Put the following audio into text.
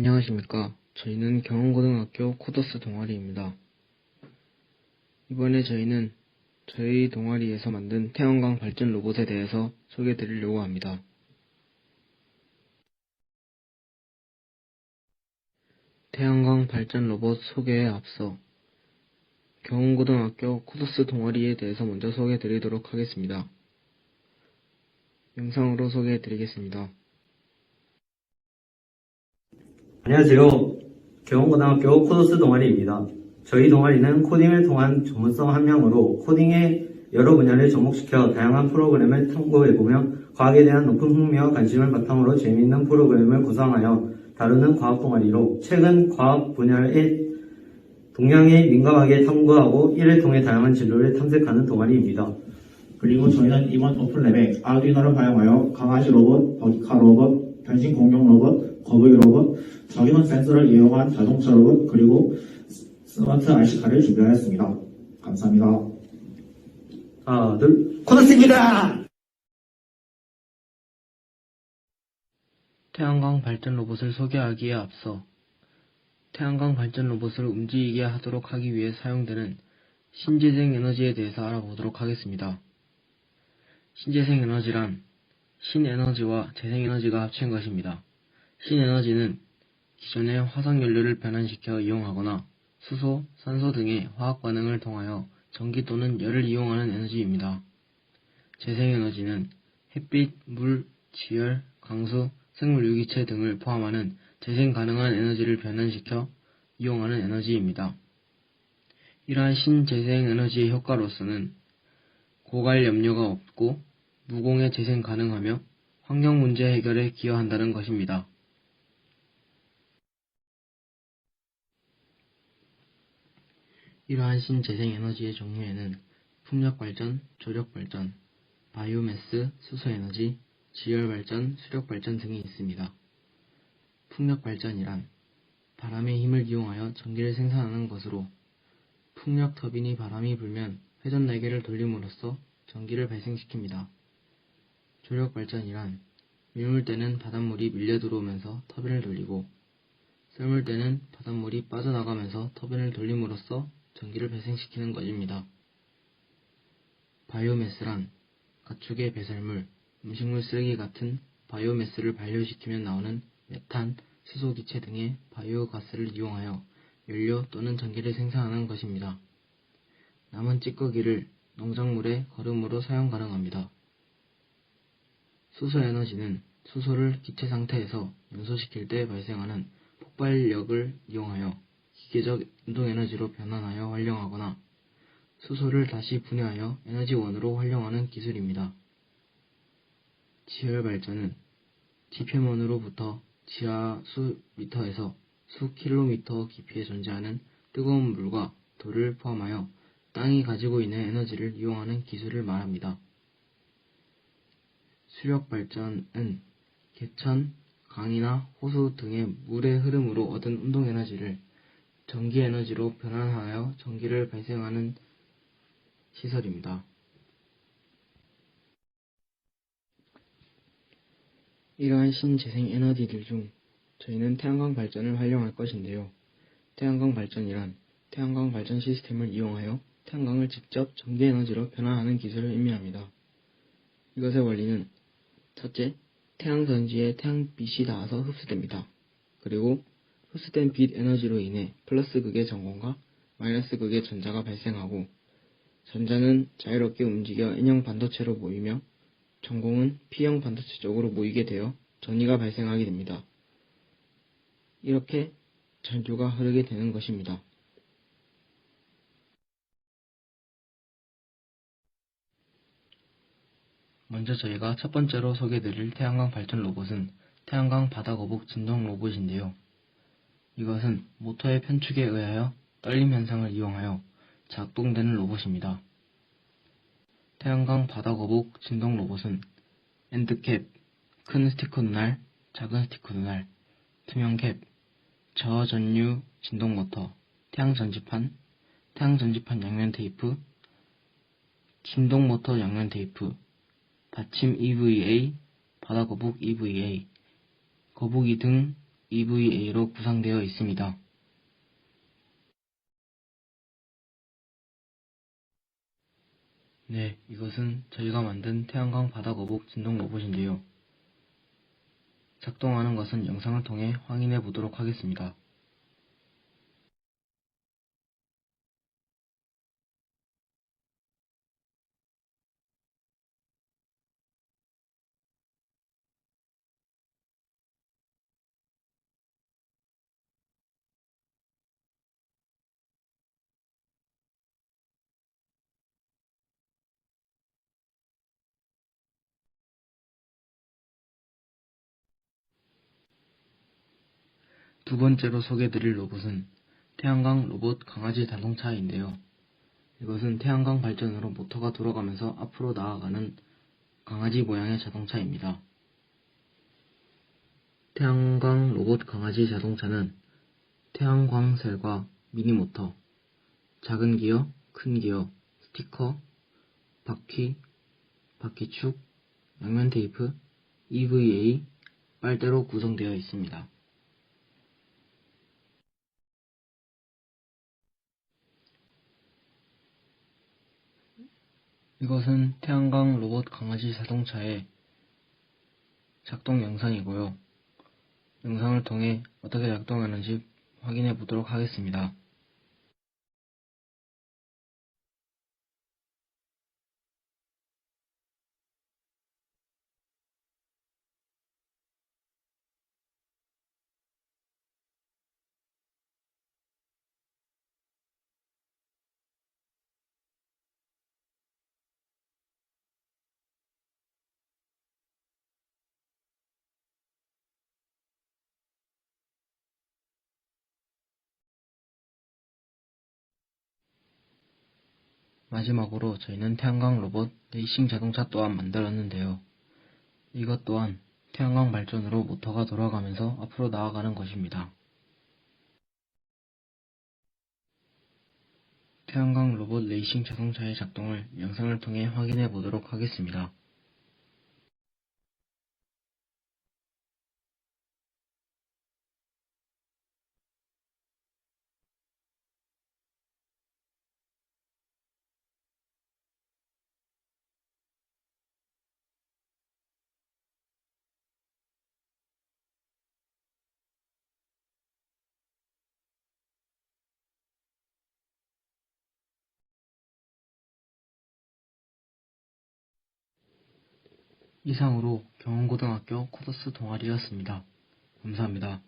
안녕하십니까. 저희는 경원고등학교 코더스 동아리입니다. 이번에 저희는 저희 동아리에서 만든 태양광 발전 로봇에 대해서 소개해 드리려고 합니다. 태양광 발전 로봇 소개에 앞서 경원고등학교 코더스 동아리에 대해서 먼저 소개해 드리도록 하겠습니다. 영상으로 소개해 드리겠습니다. 안녕하세요. 경원고등학교 코더스 동아리입니다. 저희 동아리는 코딩을 통한 전문성 함량으로 코딩의 여러 분야를 접목시켜 다양한 프로그램을 탐구해보며 과학에 대한 높은 흥미와 관심을 바탕으로 재미있는 프로그램을 구성하여 다루는 과학 동아리로 최근 과학 분야의 동향에 민감하게 탐구하고 이를 통해 다양한 진로를 탐색하는 동아리입니다. 그리고 저희는 이번 오픈랩에 아두이노를 활용하여 강아지 로봇, 버기카 로봇, 변신 공룡 로봇, 거북이 로봇, 저기능 센서를 이용한 자동차 로봇, 그리고 스마트 RC카를 준비하였습니다. 감사합니다. 하나, 둘, 코더스입니다! 태양광 발전 로봇을 소개하기에 앞서 태양광 발전 로봇을 움직이게 하도록 하기 위해 사용되는 신재생 에너지에 대해서 알아보도록 하겠습니다. 신재생 에너지란 신에너지와 재생에너지가 합친 것입니다. 신에너지는 기존의 화석연료를 변환시켜 이용하거나 수소, 산소 등의 화학 반응을 통하여 전기 또는 열을 이용하는 에너지입니다. 재생에너지는 햇빛, 물, 지열, 강수, 생물 유기체 등을 포함하는 재생 가능한 에너지를 변환시켜 이용하는 에너지입니다. 이러한 신재생 에너지의 효과로서는 고갈 염료가 없고 무공해 재생 가능하며 환경 문제 해결에 기여한다는 것입니다. 이러한 신재생 에너지의 종류에는 풍력 발전, 조력 발전, 바이오매스, 수소에너지, 지열 발전, 수력 발전 등이 있습니다. 풍력 발전이란 바람의 힘을 이용하여 전기를 생산하는 것으로 풍력 터빈이 바람이 불면 회전 날개를 돌림으로써 전기를 발생시킵니다. 조력 발전이란 밀물 때는 바닷물이 밀려 들어오면서 터빈을 돌리고 썰물 때는 바닷물이 빠져나가면서 터빈을 돌림으로써 전기를 발생시키는 것입니다. 바이오매스란 가축의 배설물, 음식물 쓰레기 같은 바이오매스를 발효시키면 나오는 메탄, 수소기체 등의 바이오가스를 이용하여 연료 또는 전기를 생산하는 것입니다. 남은 찌꺼기를 농작물의 거름으로 사용 가능합니다. 수소에너지는 수소를 기체 상태에서 연소시킬 때 발생하는 폭발력을 이용하여 기계적 운동에너지로 변환하여 활용하거나 수소를 다시 분해하여 에너지원으로 활용하는 기술입니다. 지열 발전은 지표면으로부터 지하 수 미터에서 수 킬로미터 깊이에 존재하는 뜨거운 물과 돌을 포함하여 땅이 가지고 있는 에너지를 이용하는 기술을 말합니다. 수력 발전은 개천, 강이나 호수 등의 물의 흐름으로 얻은 운동 에너지를 전기 에너지로 변환하여 전기를 발생하는 시설입니다. 이러한 신재생 에너지들 중 저희는 태양광 발전을 활용할 것인데요. 태양광 발전이란 태양광 발전 시스템을 이용하여 태양광을 직접 전기 에너지로 변환하는 기술을 의미합니다. 이것의 원리는 첫째, 태양 전지에 태양빛이 닿아서 흡수됩니다. 그리고 흡수된 빛 에너지로 인해 플러스 극의 전공과 마이너스 극의 전자가 발생하고 전자는 자유롭게 움직여 N형 반도체로 모이며 전공은 P형 반도체 쪽으로 모이게 되어 전이가 발생하게 됩니다. 이렇게 전류가 흐르게 되는 것입니다. 먼저 저희가 첫 번째로 소개드릴 태양광 발전 로봇은 태양광 바다 거북 진동 로봇인데요. 이것은 모터의 편축에 의하여 떨림 현상을 이용하여 작동되는 로봇입니다. 태양광 바다 거북 진동 로봇은 엔드캡, 큰 스티커 눈알, 작은 스티커 눈알, 투명 캡, 저전류 진동 모터, 태양 전지판, 태양 전지판 양면 테이프, 진동 모터 양면 테이프, 받침 EVA, 바다 거북 EVA, 거북이 등 EVA로 구성되어 있습니다. 네, 이것은 저희가 만든 태양광 바닥 어복 진동 로봇인데요. 작동하는 것은 영상을 통해 확인해 보도록 하겠습니다. 두 번째로 소개드릴 로봇은 태양광 로봇 강아지 자동차인데요. 이것은 태양광 발전으로 모터가 돌아가면서 앞으로 나아가는 강아지 모양의 자동차입니다. 태양광 로봇 강아지 자동차는 태양광 셀과 미니 모터, 작은 기어, 큰 기어, 스티커, 바퀴, 바퀴축, 양면 테이프, EVA, 빨대로 구성되어 있습니다. 이것은 태양광 로봇 강아지 자동차의 작동 영상이고요. 영상을 통해 어떻게 작동하는지 확인해 보도록 하겠습니다. 마지막으로 저희는 태양광 로봇 레이싱 자동차 또한 만들었는데요. 이것 또한 태양광 발전으로 모터가 돌아가면서 앞으로 나아가는 것입니다. 태양광 로봇 레이싱 자동차의 작동을 영상을 통해 확인해 보도록 하겠습니다. 이상으로 경원고등학교 코더스 동아리였습니다. 감사합니다.